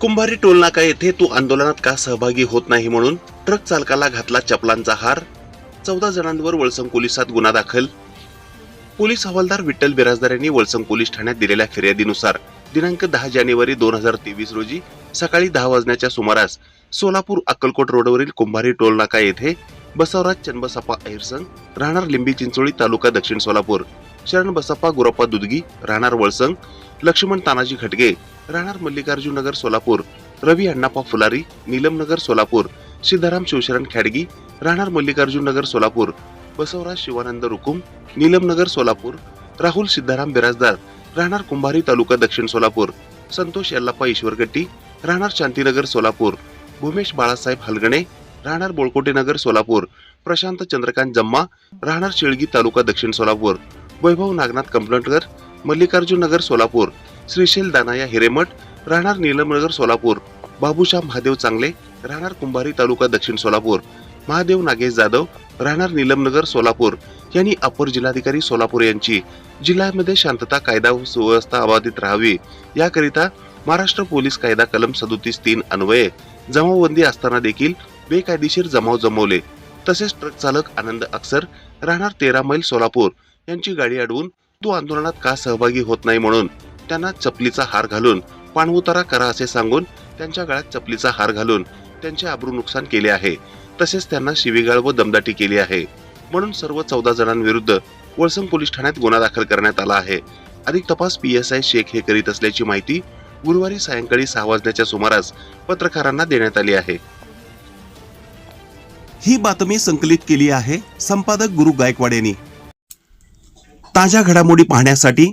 कुंभारी टोलनाका येथे तू आंदोलनात का सहभागी होत नाही म्हणून ट्रक चालकाला घातला चपलांचा हार. चौदा जणांवर वळसंग पोलिसात गुन्हा दाखल. पोलीस हवालदार विठ्ठल बिराजदार यांनी वळसंग पोलीस ठाण्यात दिलेल्या फिर्यादीनुसार दिनांक दहा जानेवारी दोन हजार तेवीस रोजी सकाळी दहा वाजण्याच्या सुमारास सोलापूर अक्कलकोट रोडवरील कुंभारी टोलनाका येथे बसवराज चन्नबसप्पा अहिरसंग राहणार लिंबी चिंचोळी तालुका दक्षिण सोलापूर शरण बसप्पा गुरप्पा दुदगी राहणार वळसंग लक्ष्मण तानाजी खटगे राहणार मल्लिकार्जुन नगर सोलापूर. रवी अण्णापा फुलारी नीलमनगर सोलापूर. सिद्धाराम शिवशरण खॅडगी राहणार मल्लिकार्जुन नगर सोलापूर. बसवराज शिवानंद रुकुम नीलमनगर सोलापूर. राहुल सिद्धाराम बिराजदार राहणार कुंभारी तालुका दक्षिण सोलापूर. संतोष यल्लाप्पा ईश्वरगट्टी राहणार शांतीनगर सोलापूर. भूमेश बाळासाहेब हलगणे राहणार बोळकोटे नगर सोलापूर. प्रशांत चंद्रकांत जम्मा राहणार शेळगी तालुका दक्षिण सोलापूर. वैभव नागनाथ कंपलटकर मल्लिकार्जुन नगर सोलापूर. श्रीशैल दानाया हिरेमठ राहणार नीलमनगर सोलापूर. बाबूशा महादेव चांगले राहणार कुंभारी तालुका दक्षिण सोलापूर. महादेव नागेश जाधव राहणार नीलमनगर सोलापूर. यांनी अपर जिल्हाधिकारी सोलापूर यांची. जिल्ह्यामध्ये शांतता कायदा व सुव्यवस्था अबाधित राहावी. याकरिता महाराष्ट्र पोलीस कायदा कलम सदोतीस तीन अन्वये जमावबंदी असताना देखील बेकायदेशीर जमाव जमवले. तसेच ट्रक चालक आनंद अक्षर राहणार तेरा मैल सोलापूर. यांची गाडी अडवून तो आंदोलनात का सहभागी होत नाही? म्हणून त्यांना चपलीचा हार घालून पाणउतारा करा असे सांगून त्यांच्या गळ्यात चपलीचा हार घालून त्यांचे आबरू नुकसान केले आहे. तसेच त्यांना शिवीगाळ व दमदाटी केली आहे. म्हणून सर्व चौदा जणांविरुद्ध वळसंग पोलीस ठाण्यात गुन्हा दाखल करण्यात आला आहे. अधिक तपास पी एस आय शेख हे करीत असल्याची माहिती गुरुवारी सायंकाळी सहा वाजण्याच्या सुमारास पत्रकारांना देण्यात आली आहे. ही बातमी संकलित केली आहे संपादक गुरु गायकवाड यांनी. ताज्या घडामोडी पाहण्यासाठी